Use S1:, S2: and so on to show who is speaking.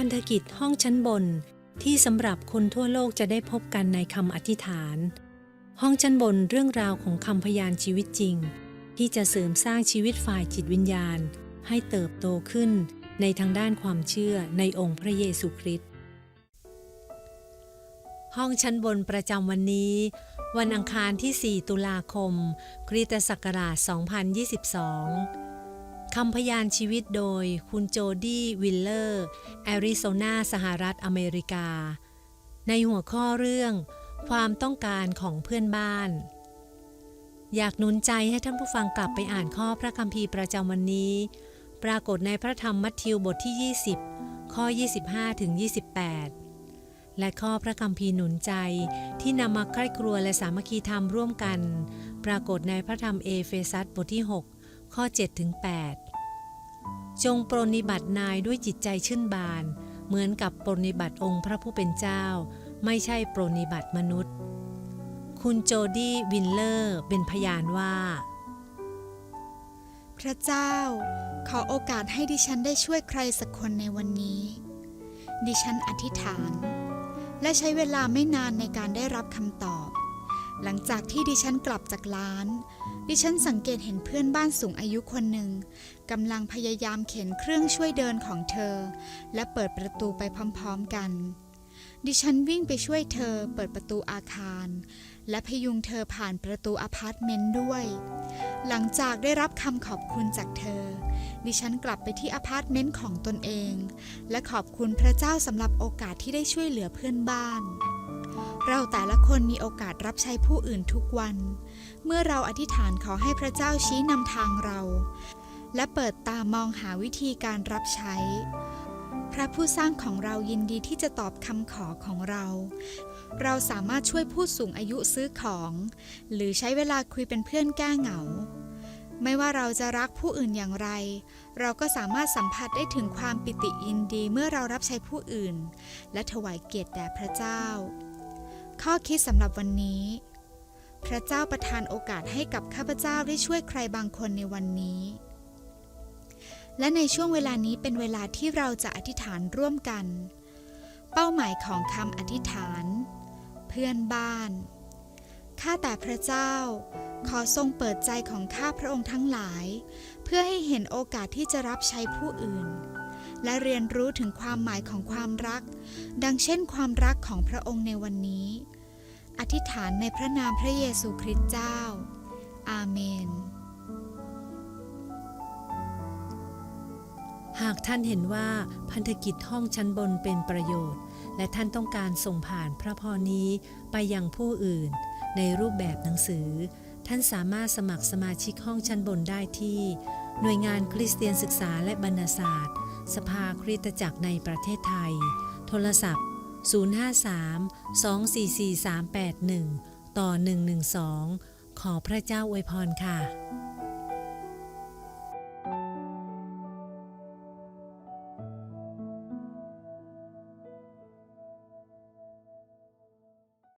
S1: พันธกิจห้องชั้นบนที่สำหรับคนทั่วโลกจะได้พบกันในคำอธิษฐาน ห้องชั้นบนเรื่องราวของคำพยานชีวิตจริง ที่จะเสริมสร้างชีวิตฝ่ายจิตวิญญาณ ให้เติบโตขึ้นในทางด้านความเชื่อในองค์พระเยซูคริสต์ห้องชั้นบนประจำวันนี้ วันอังคารที่ 4 ตุลาคม คริสตศักราช 2022 คำพยานชีวิตโดยคุณโจดี้วิลเลอร์แอริโซนาสหรัฐอเมริกา ในหัวข้อเรื่อง ความต้องการของเพื่อนบ้าน อยากหนุนใจให้ท่านผู้ฟังกลับไปอ่านข้อพระคัมภีร์ประจำวันนี้ ปรากฏในพระธรรมมัทธิวบทที่ 20 ข้อ 25ถึง28 และข้อพระคัมภีร์หนุนใจที่นำมาใคร่ครัวและสามัคคีธรรมร่วมกัน ปรากฏในพระธรรมเอเฟซัสบทที่ 6ข้อ7ถึง8 จงปรนิบัตินายด้วยจิตใจชื่นบาน เหมือนกับปรนิบัติองค์พระผู้เป็นเจ้า ไม่ใช่ปรนิบัติมนุษย์ คุณโจดี้วินเลอร์เป็นพยานว่า
S2: พระเจ้า ขอโอกาสให้ดิฉันได้ช่วยใครสักคนในวันนี้ ดิฉันอธิษฐาน และใช้เวลาไม่นานในการได้รับคำตอบ หลังจากที่ดิฉันกลับจากร้าน ดิฉันสังเกตเห็นเพื่อนบ้านสูงอายุคนหนึ่งกำลังพยายามเข็นเครื่องช่วยเดินของเธอ และเปิดประตูไปพร้อมๆกัน ดิฉันวิ่งไปช่วยเธอเปิดประตูอาคาร และพยุงเธอผ่านประตูอพาร์ตเมนต์ด้วย หลังจากได้รับคำขอบคุณจากเธอ ดิฉันกลับไปที่อพาร์ตเมนต์ของตนเอง และขอบคุณพระเจ้าสำหรับโอกาสที่ได้ช่วยเหลือเพื่อนบ้าน เราแต่ละคนมีโอกาสรับใช้ผู้อื่นทุกวัน เมื่อเราอธิษฐานขอให้พระเจ้าชี้นำทางเรา และเปิดตามองหาวิธีการรับใช้ พระผู้สร้างของเรายินดีที่จะตอบคำขอของเรา เราสามารถช่วยผู้สูงอายุซื้อของ หรือใช้เวลาคุยเป็นเพื่อนแก้เหงา ไม่ว่าเราจะรักผู้อื่นอย่างไร เราก็สามารถสัมผัสได้ถึงความปิติยินดีเมื่อเรารับใช้ผู้อื่น และถวายเกียรติแด่พระเจ้า ข้อคิดสำหรับวันนี้ พระเจ้าประทานโอกาสให้กับข้าพเจ้าได้ช่วยใครบางคนในวันนี้ และในช่วงเวลานี้เป็นเวลาที่เราจะอธิษฐานร่วมกัน เป้าหมายของคำอธิษฐาน เพื่อนบ้าน ข้าแต่พระเจ้า ขอทรงเปิดใจของข้าพระองค์ทั้งหลาย เพื่อให้เห็นโอกาสที่จะรับใช้ผู้อื่นและเรียนรู้ถึงความหมายของความรัก ดังเช่นความรักของพระองค์ในวันนี้ อธิษฐานในพระนามพระเยซูคริสต์เจ้า อาเมน
S1: หากท่านเห็นว่าพันธกิจห้องชั้นบนเป็นประโยชน์ และท่านต้องการส่งผ่านพระพรนี้ไปยังผู้อื่น ในรูปแบบหนังสือ ท่านสามารถสมัครสมาชิกห้องชั้นบนได้ที่ หน่วยงานคริสเตียนศึกษาและบรรณศาสตร์ สภาคริสตจักรในประเทศไทย โทรศัพท์ 053 244 381 ต่อ 112 ขอพระเจ้าอวยพรค่ะ